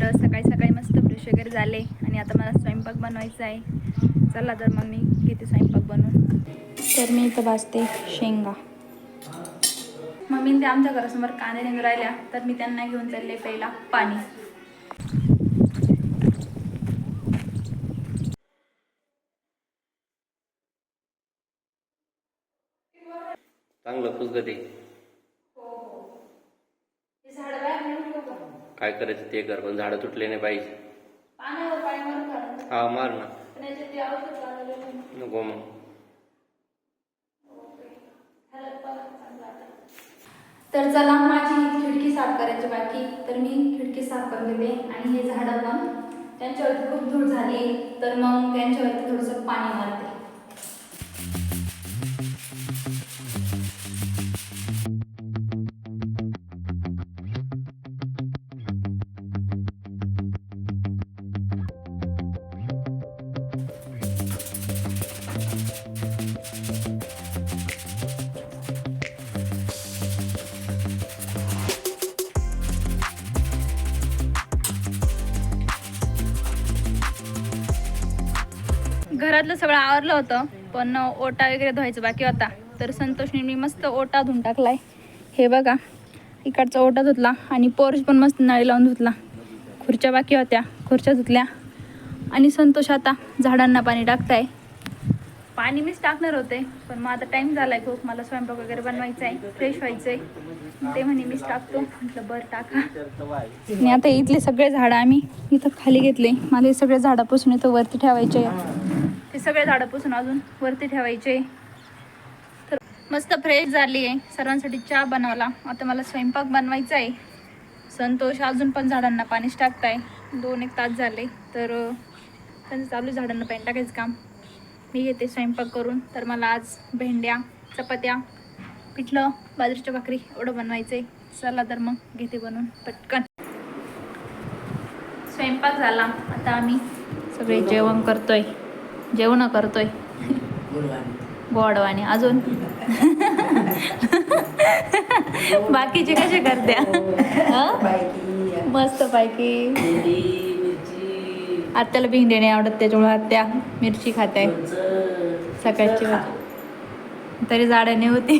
तर सकाळी सकाळी मस्त ब्रश वगैरे झाले आणि आता मला स्वयंपाक बनवायचा आहे. चला तर मग मी घेते स्वयंपाक बनवून. तर मी इथं भाजते शेंगा. मम्मीने ते आमच्या घरासमोर कांदे निघून राहिल्या तर मी त्यांना घेऊन चालले पहिला पाणी. चांगलं फुसगत काय करायचं ते कर पण झाडं तुटले नाही पाहिजे. हा मार ना. नको मग. तर चला माझी खिडकी साफ करायची बाकी. तर मी खिडकी साफ करून घेते. आणि हे झाडं पण त्यांच्यावरती खूप धूळ झाली. तर मग त्यांच्यावरती थोडंसं पाणी मारते. घरातलं सगळं आवरलं होतं पण ओटा वगैरे धुवायचं बाकी होता. तर संतोषने मी मस्त ओटा धुवून टाकलाय. हे बघा इकडचा ओटा धुतला आणि पोर्च पण मस्त नळी लावून धुतला. खुर्च्या बाकी होत्या खुर्च्या धुतल्या. आणि संतोष आता झाडांना पाणी टाकताय. पाणी मीच टाकणार होते पण मग आता टाईम झाला आहे खूप. मला स्वयंपाक वगैरे बनवायचा आहे फ्रेश व्हायचं आहे ते म्हणे मीच टाकतो. म्हटलं बरं टाका. आणि आता इथले सगळे झाडं आम्ही इथं खाली घेतले. मला हे सगळे झाडापासून इथं वरती ठेवायचे ते सगळे झाडापासून अजून वरती ठेवायचे. तर मस्त फ्रेश झाली आहे. सर्वांसाठी चहा बनवला. आता मला स्वयंपाक बनवायचा आहे संतोष अजून पण झाडांना पाणीच टाकताय. दोन एक तास झाले. तर त्यांचं चालू झाडांना पाणी टाकायचं काम. मी घेते स्वयंपाक करून. तर मला आज भेंड्या चपात्या पिठलं बाजरीच्या भाकरी एवढं बनवायचं आहे चला तर मग घेते बनवून पटकन. स्वयंपाक झाला. आता आम्ही सगळे जेवण करतोय. जेवण करतोय. गोडवाने अजून? बाकीचे कसे करत्या हं? मस्त पैकी. आत्याला भेंडी नाही आवडत त्याच्यामुळे आत्या मिरची खाते. सकाळची. तरी जाड्याने होती.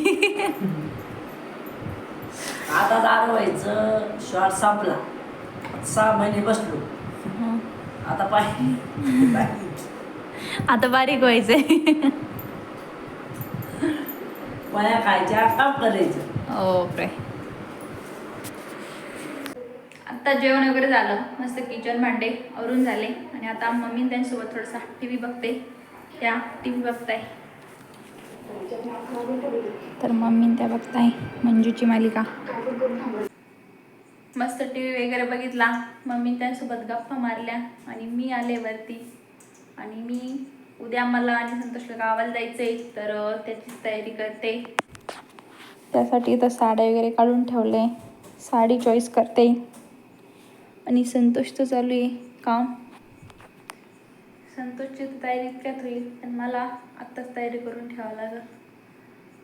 आता दारू व्हायचं. शॉर्ट संपला. सहा महिने बसलो. आता पाहिजे आता बारीक व्हायचंय. पाया खायच्या काम करायचं. ओके. आता जेवण वगैरे झालं. मस्त किचन भांडे आवरून झाले. आणि आता मम्मी त्यांच्यासोबत थोडासा टी व्ही बघते. त्या टी व्ही बघताय. तर मम्मी त्या बघताय मंजूची मालिका. मस्त टी व्ही वगैरे बघितला. मम्मी त्यांसोबत गप्पा मारल्या. आणि मी आले वरती. आणि मी उद्या मला आणि संतोषला गावाला जायचं आहे तर त्याचीच तयारी करते. त्यासाठी इथं साड्या वगैरे काढून ठेवले. साडी चॉईस करते. आणि संतोषचं चालू आहे काम. संतोषची तर तयारी इतक्यात होईल पण मला आत्ताच तयारी करून ठेवावं लागेल.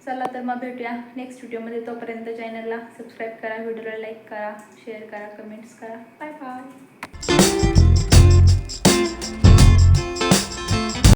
चला तर मग भेटूया नेक्स्ट व्हिडिओमध्ये तोपर्यंत चॅनलला सबस्क्राईब करा व्हिडिओला लाईक करा शेअर करा कमेंट्स करा. Bye bye